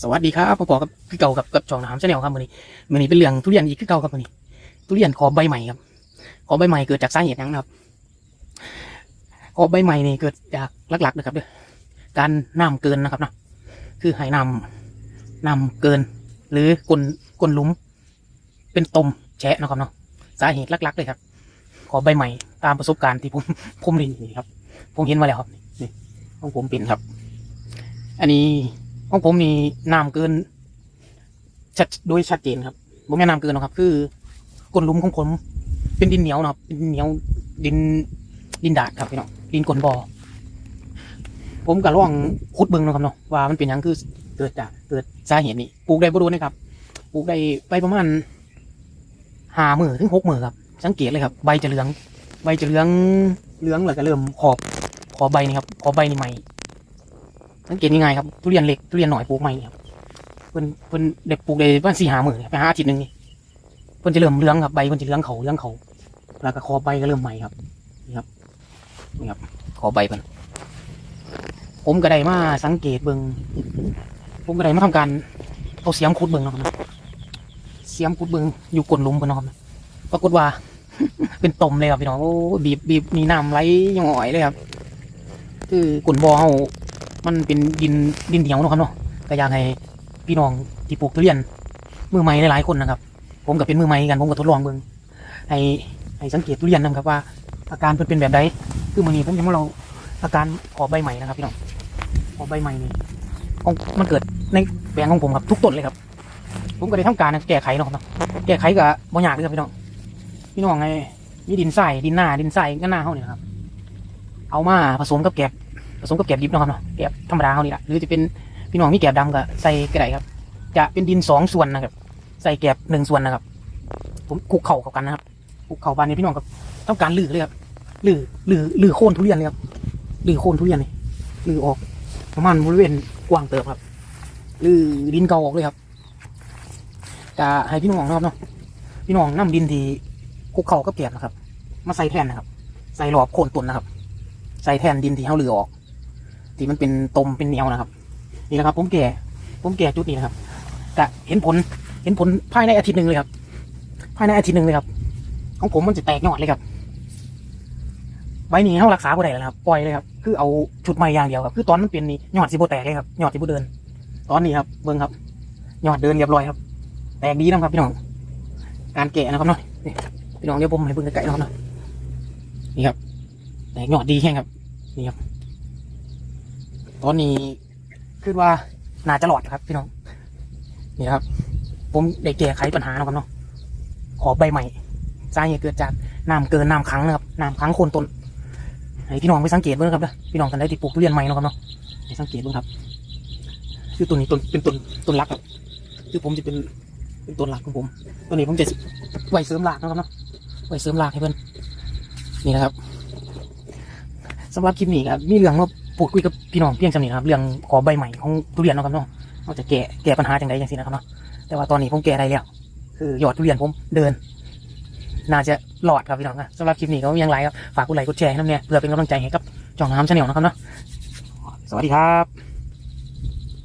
สวัสดีครับพ่อปอกับคือเก่ากับกับจองน้ำชาแนลครับวันนี้วันนี้เป็นเรื่องทุเรียนอีกคือเก่าครับวันนี้ทุเรียนขอใบใหม่ครับ ขอใบใหม่เกิดจากสาเหตุหยังนะครับ ขอใบใหม่นี่เกิดจากหลักๆนะครับเด้อการน้ำเกินนะครับเนาะคือให้น้ำน้ำเกิน หรือกลนกลนลุม เป็นตมแฉะนะครับเนาะสาเหตุหลักๆเลยครับ ขอใบใหม่ตามประสบการณ์ที่ผมผมเรียนนี่ครับ ผมเห็นมาแล้วครับนี่ของผมเป็นครับ อันนี้ ของผมนี่น้ำเกินชัดโดยชัดเจนครับผมไม่น้ำเกินหรอกครับ คือก้นลุมของผมเป็นดินเหนียวนะครับเป็นดินเหนียวดินดินดาดครับพี่น้องดินก้นบ่อผมก็ล่องขุดเบิ่งนะครับเนาะว่ามันเป็นหยังคือเกิดจากเกิดสาเหตุนี้ปลูกได้บ่รู้นะครับปลูกได้ไปประมาณห้ามือถึงหกมือครับ สังเกตเลยครับใบจะเหลือง ใบจะเหลืองเหลืองแล้วก็เริ่มขอบขอบใบนี่ครับขอบใบนี่ใหม่ สังเกตยังไงครับทุเรียนเล็กทุเรียนหน่อยปลูกใหม่ครับเพิ่นเพิ่นเด็กปลูกได้ประมาณสี่หาหมื่นไปหาอาทิตย์หนึ่งนี่เพิ่นจะเริ่มเลื้องครับใบเพิ่นจะเลื้องเขาเลื้องเขาแล้วก็คอใบก็เริ่มใหม่ครับนี่ครับนี่ครับคอใบเพิ่นผมก็ได้มาสังเกตเบิ่งผมก็ได้มาทำการเอาเสียมขุดเบิ่งเนาะครับเสียมขุดเบิ่งอยู่ก้นลุมเพิ่นนะครับปรากฏว่า เป็นตมเลยครับพี่น้องโอ้บีบบีบมีน้ำไหลย่อยเลยครับคือก้นบ่อเฮา มันเป็นดินดินเหนียวเนาะครับเนาะก็อยากให้พี่น้องที่ปลูกทุเรียน มือใหม่หลายๆคนนะครับ ผมก็เป็นมือใหม่กันผมก็ทดลองเบิ่งให้ให้สังเกตทุเรียนนะครับว่า อาการเพิ่นเป็นแบบใดคือมื้อนี้ผมจะมาเราอาการขอใบใหม่นะครับพี่น้องขอใบใหม่นี่มันเกิดในแปลงของผมครับทุกต้นเลยครับ ผมก็ได้ทำการแก้ไขเนาะครับแก้ไขก็บ่ยากเลยครับพี่น้องพี่น้องไงมีดินทรายดินหน้าดินทรายก็หน้าเฮาเนี่ยครับ เอามาผสมกับแกบ ผสมกับแกบดิบนะครับเนาะแกบธรรมดาเขานี่แหละหรือจะเป็นพี่น้องมีแกบดำก็ใส่ก็ได้ครับ จะเป็นดินสองส่วนนะครับ ใส่แกบหนึ่งส่วนนะครับ ผมคุกเข่าเข้ากันนะครับคุกเข่าบานนี้พี่น้องก็ต้องการลือเลยครับลือลือลือโค่นทุเรียนเลยครับลือโค่นทุเรียนเลยลือออกประมาณบริเวณกว้างเติบครับลือดินเก่าออกเลยครับจะให้พี่น้องนะครับเนาะพี่น้องนํดินที่คุกเข่ากับแกบนะครับ มาใส่แทนนะครับ ใส่หลอบโค่นต้นนะครับ ใส่แทนดินที่เขาเหลือออก ที่มันเป็นตมเป็นเหนียวนะครับ นี่แหละครับ ผมแก่ผมแก่จุดนี้นะครับกะเห็นผลเห็นผลภายในอาทิตย์หนึ่งเลยครับ ภายในอาทิตย์หนึ่งเลยครับ ของผมมันจะแตกยอดเลยครับใบนี้เขารักษาบ่ได้แล้วครับปล่อยเลยครับคือเอาชุดใหม่อย่างเดียวครับ คือตอนมันเป็นนี่ยอดสิบแตกเลยครับยอดสิบเดิน ตอนนี้ครับเบิ้งครับยอดเดินเรียบร้อยครับ แตกดีนะครับพี่น้อง การแกะนะครับเนาะนี่พี่น้องเดี๋ยวผมให้เบิ้งใกล้ๆนะครับเนาะนี่ครับแตกยอดดีแค่ครับนี่ครับ ตอนนี้คือว่าน่าจะหลอดครับพี่น้อง นี่ครับ ผมได้แก้ไขปัญหาแล้วครับเนาะขอใบใหม่สาเหตุเกิดจากน้ำเกินน้ำขังนะครับน้ำขังโคนต้นให้พี่น้องไปสังเกตเบ้างนะครับนะพี่น้องกันได้ที่ปลูกทุเรียนใหม่นะครับเนาะให้สังเกตเบ้างครับ คือต้นนี้ต้นเป็นต้นต้นรักครับคือผมจะเป็นเป็นต้นหลักของผมตัวนี้ผมจะไว้เสริมรากนะครับเนาะไว้เสริมรากให้เพื่อนนี่นะครับสำหรับคลิปนี้ครับมีเรื่องมา พูดคุยกับพี่น้องเพียงจำนี้ครับ เรื่องขอใบใหม่ของทุเรียนเนาะครับเนาะเราจะแก้แก้ปัญหาจังไดจังสินะครับเนาะแต่ว่าตอนนี้ผมแก้ได้แล้วคือยอดทุเรียนผมเดิน น่าจะหลอดครับพี่น้องนะสำหรับคลิปนี้ก็ยังไงครับฝากกดไลค์กดแชร์ให้น้ำเนี่ยเพื่อเป็นกำลังใจให้กับจองน้ำชาแนลนะครับเนาะสวัสดีครับ